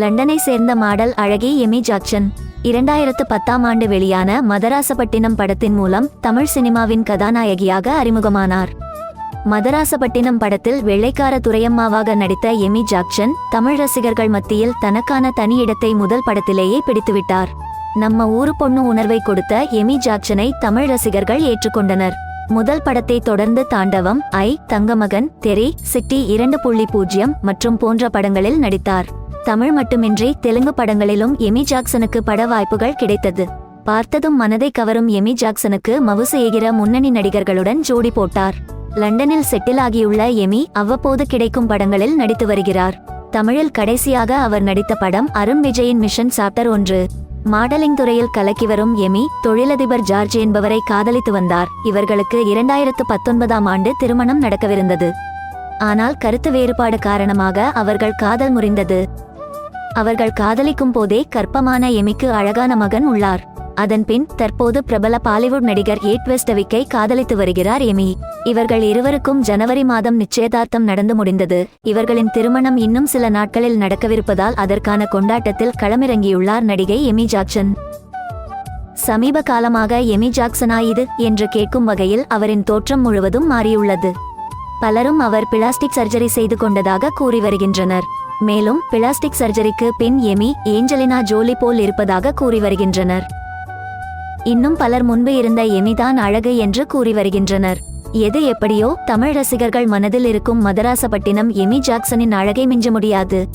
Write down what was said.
லண்டனை சேர்ந்த மாடல் அழகி Amy Jackson. இரண்டாயிரத்து பத்தாம் ஆண்டு வெளியான மதராசப்பட்டினம் படத்தின் மூலம் தமிழ் சினிமாவின் கதாநாயகியாக அறிமுகமானார். மதராசப்பட்டினம் படத்தில் வெள்ளைக்கார துரையம்மாவாக நடித்த எமி ஜாக்சன் தமிழ் ரசிகர்கள் மத்தியில் தனக்கான தனி இடத்தை முதல் படத்திலேயே பிடித்துவிட்டார். நம்ம ஊரு பொண்ணு உணர்வை கொடுத்த எமி ஜாக்சனை தமிழ் ரசிகர்கள் ஏற்றுக்கொண்டனர். முதல் படத்தை தொடர்ந்து தாண்டவம் ஐ தங்கமகன் தெரி சிட்டி இரண்டு புள்ளி பூஜ்ஜியம் மற்றும் போன்ற படங்களில் நடித்தார். தமிழ் மட்டுமின்றி தெலுங்கு படங்களிலும் எமி ஜாக்சனுக்கு பட வாய்ப்புகள் கிடைத்தது. பார்த்ததும் மனதை கவரும் எமி ஜாக்சனுக்கு மவுசு எகிற முன்னணி நடிகர்களுடன் ஜோடி போட்டார். லண்டனில் செட்டில் ஆகியுள்ள எமி அவ்வப்போது கிடைக்கும் படங்களில் நடித்து வருகிறார். தமிழில் கடைசியாக அவர் நடித்த படம் அருண் விஜயின் மிஷன் சாப்டர் ஒன்று. மாடலிங் துறையில் கலக்கி வரும் எமி தொழிலதிபர் ஜார்ஜ் என்பவரை காதலித்து வந்தார். இவர்களுக்கு இரண்டாயிரத்து பத்தொன்பதாம் ஆண்டு திருமணம் நடக்கவிருந்தது. ஆனால் கருத்து வேறுபாடு காரணமாக அவர்கள் காதல் முறிந்தது. அவர்கள் காதலிக்கும் போதே கற்பமான எமிக்கு அழகான மகன் உள்ளார். அதன்பின் தற்போது பிரபல பாலிவுட் நடிகர் ஏட் வெஸ்டவிக்கை காதலித்து வருகிறார் எமி. இவர்கள் இருவருக்கும் ஜனவரி மாதம் நிச்சயதார்த்தம் நடந்து முடிந்தது. இவர்களின் திருமணம் இன்னும் சில நாட்களில் நடக்கவிருப்பதால் அதற்கான கொண்டாட்டத்தில் களமிறங்கியுள்ளார் நடிகை எமி ஜாக்சன். சமீப காலமாக எமி ஜாக்சனா இது என்று கேட்கும் வகையில் அவரின் தோற்றம் முழுவதும் மாறியுள்ளது. பலரும் அவர் பிளாஸ்டிக் சர்ஜரி செய்து கொண்டதாக கூறி வருகின்றனர். மேலும் பிளாஸ்டிக் சர்ஜரிக்கு பின் எமி ஏஞ்சலினா ஜோலி போல் இருப்பதாக கூறி வருகின்றனர். இன்னும் பலர் முன்பு இருந்த எமிதான் அழகு என்று கூறி வருகின்றனர். எது எப்படியோ தமிழ் ரசிகர்கள் மனதில் இருக்கும் மதராசப்பட்டினம் எமி ஜாக்சனின் அழகை மிஞ்ச முடியாது.